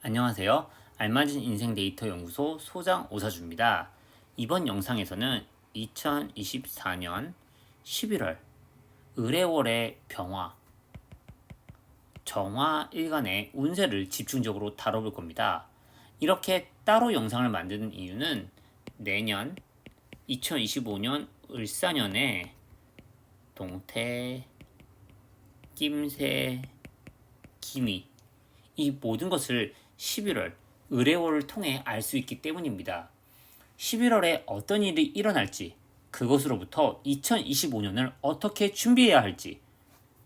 안녕하세요. 알맞은 인생 데이터 연구소 소장 오사주입니다. 이번 영상에서는 2024년 11월 의뢰월의 병화, 정화 일간의 운세를 집중적으로 다뤄볼 겁니다. 이렇게 따로 영상을 만드는 이유는 내년 2025년 을사년에 동태, 김새, 기미 이 모든 것을 11월 의뢰월을 통해 알 수 있기 때문입니다. 11월에 어떤 일이 일어날지 그것으로부터 2025년을 어떻게 준비해야 할지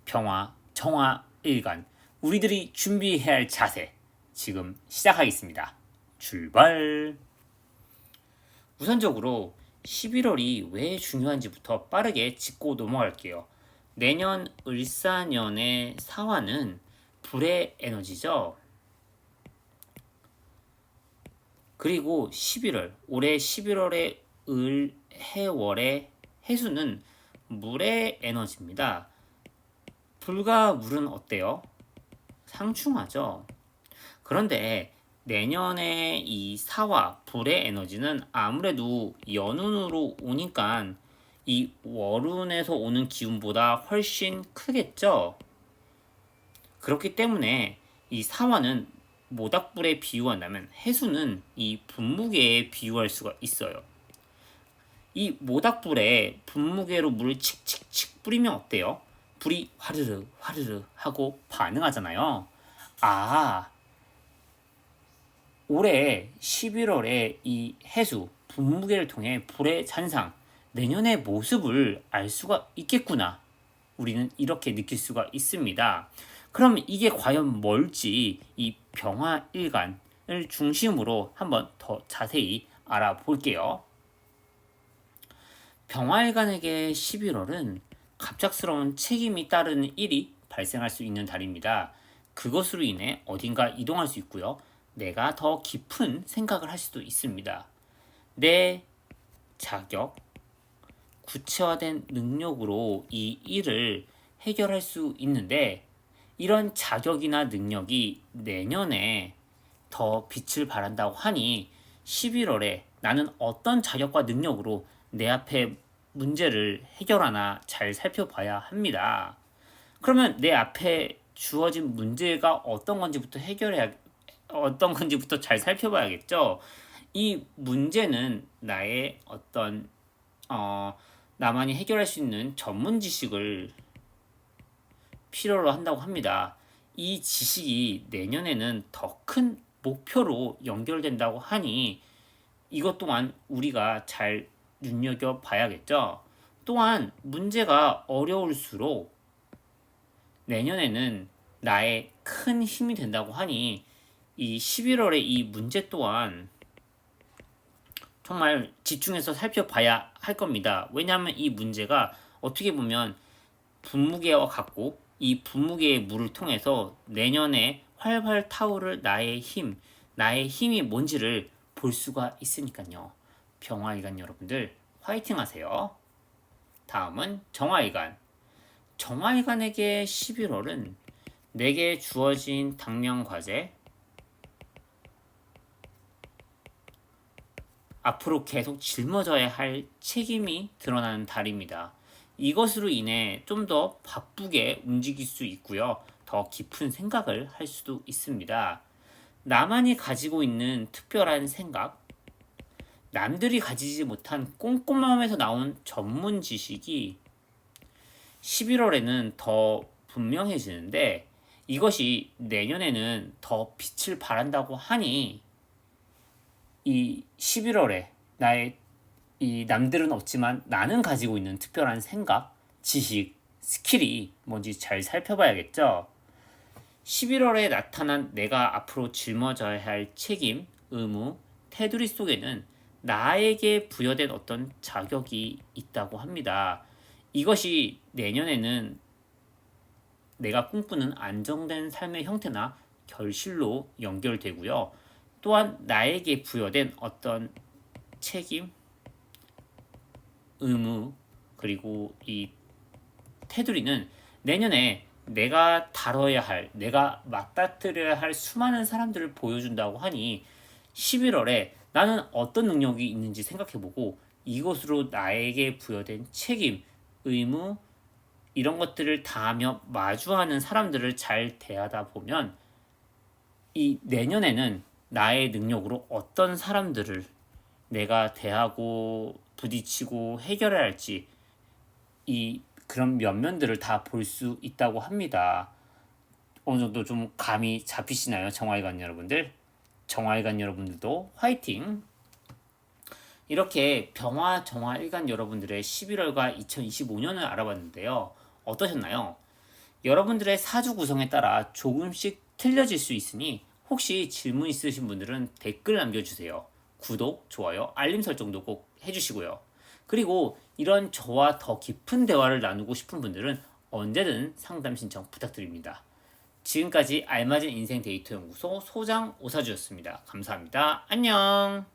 평화, 정화, 일간 우리들이 준비해야 할 자세 지금 시작하겠습니다. 출발! 우선적으로 11월이 왜 중요한지부터 빠르게 짚고 넘어갈게요. 내년 을사년의 사화는 불의 에너지죠. 그리고 11월, 올해 11월의 을, 해월의 해수는 물의 에너지입니다. 불과 물은 어때요? 상충하죠. 그런데 내년에 이 사와 불의 에너지는 아무래도 연운으로 오니까 이 월운에서 오는 기운보다 훨씬 크겠죠. 그렇기 때문에 이 사화는 모닥불에 비유한다면 해수는 이 분무개에 비유할 수가 있어요. 이 모닥불에 분무개로 물을 칙칙칙 뿌리면 어때요? 불이 화르르 화르르 하고 반응하잖아요. 아, 올해 11월에 이 해수 분무개를 통해 불의 잔상 내년의 모습을 알 수가 있겠구나. 우리는 이렇게 느낄 수가 있습니다. 그럼 이게 과연 뭘지 이 병화 일간을 중심으로 한번 더 자세히 알아볼게요. 병화일간에게 11월은 갑작스러운 책임이 따르는 일이 발생할 수 있는 달입니다. 그것으로 인해 어딘가 이동할 수 있고요. 내가 더 깊은 생각을 할 수도 있습니다. 내 자격, 구체화된 능력으로 이 일을 해결할 수 있는데 이런 자격이나 능력이 내년에 더 빛을 발한다고 하니 11월에 나는 어떤 자격과 능력으로 내 앞에 문제를 해결하나 잘 살펴봐야 합니다. 그러면 내 앞에 주어진 문제가 어떤 건지부터 해결해야 어떤 건지부터 잘 살펴봐야겠죠. 이 문제는 나의 어떤 어, 나만이 해결할 수 있는 전문 지식을 필요로 한다고 합니다. 이 지식이 내년에는 더 큰 목표로 연결된다고 하니 이것 또한 우리가 잘 눈여겨 봐야겠죠. 또한 문제가 어려울수록 내년에는 나의 큰 힘이 된다고 하니 이 11월에 이 문제 또한 정말 집중해서 살펴봐야 할 겁니다. 왜냐하면 이 문제가 어떻게 보면 분무게와 같고 이 분무기의 물을 통해서 내년에 활활 타오를 나의 힘, 나의 힘이 뭔지를 볼 수가 있으니까요. 병화이간 여러분들 화이팅 하세요. 다음은 정화이간. 정화이간에게 11월은 내게 주어진 당면 과제, 앞으로 계속 짊어져야 할 책임이 드러나는 달입니다. 이것으로 인해 좀 더 바쁘게 움직일 수 있고요. 더 깊은 생각을 할 수도 있습니다. 나만이 가지고 있는 특별한 생각, 남들이 가지지 못한 꼼꼼함에서 나온 전문 지식이 11월에는 더 분명해지는데 이것이 내년에는 더 빛을 발한다고 하니 이 11월에 나의 이 남들은 없지만 나는 가지고 있는 특별한 생각, 지식, 스킬이 뭔지 잘 살펴봐야겠죠. 11월에 나타난 내가 앞으로 짊어져야 할 책임, 의무, 테두리 속에는 나에게 부여된 어떤 자격이 있다고 합니다. 이것이 내년에는 내가 꿈꾸는 안정된 삶의 형태나 결실로 연결되고요. 또한 나에게 부여된 어떤 책임, 의무 그리고 이 테두리는 내년에 내가 다뤄야 할, 내가 맞닥뜨려야 할 수많은 사람들을 보여준다고 하니 11월에 나는 어떤 능력이 있는지 생각해보고 이것으로 나에게 부여된 책임, 의무, 이런 것들을 다하며 마주하는 사람들을 잘 대하다 보면 이 내년에는 나의 능력으로 어떤 사람들을 내가 대하고 부딪히고 해결해야 할지 이 그런 면면들을 다 볼 수 있다고 합니다. 어느 정도 좀 감이 잡히시나요, 정화이관 여러분들? 정화이관 여러분들도 화이팅! 이렇게 병화 정화일간 여러분들의 11월과 2025년을 알아봤는데요. 어떠셨나요? 여러분들의 사주 구성에 따라 조금씩 틀려질 수 있으니 혹시 질문 있으신 분들은 댓글 남겨주세요. 구독, 좋아요, 알림 설정도 꼭 해주시고요. 그리고 이런 저와 더 깊은 대화를 나누고 싶은 분들은 언제든 상담 신청 부탁드립니다. 지금까지 알맞은 인생 데이터 연구소 소장 오사주였습니다. 감사합니다. 안녕!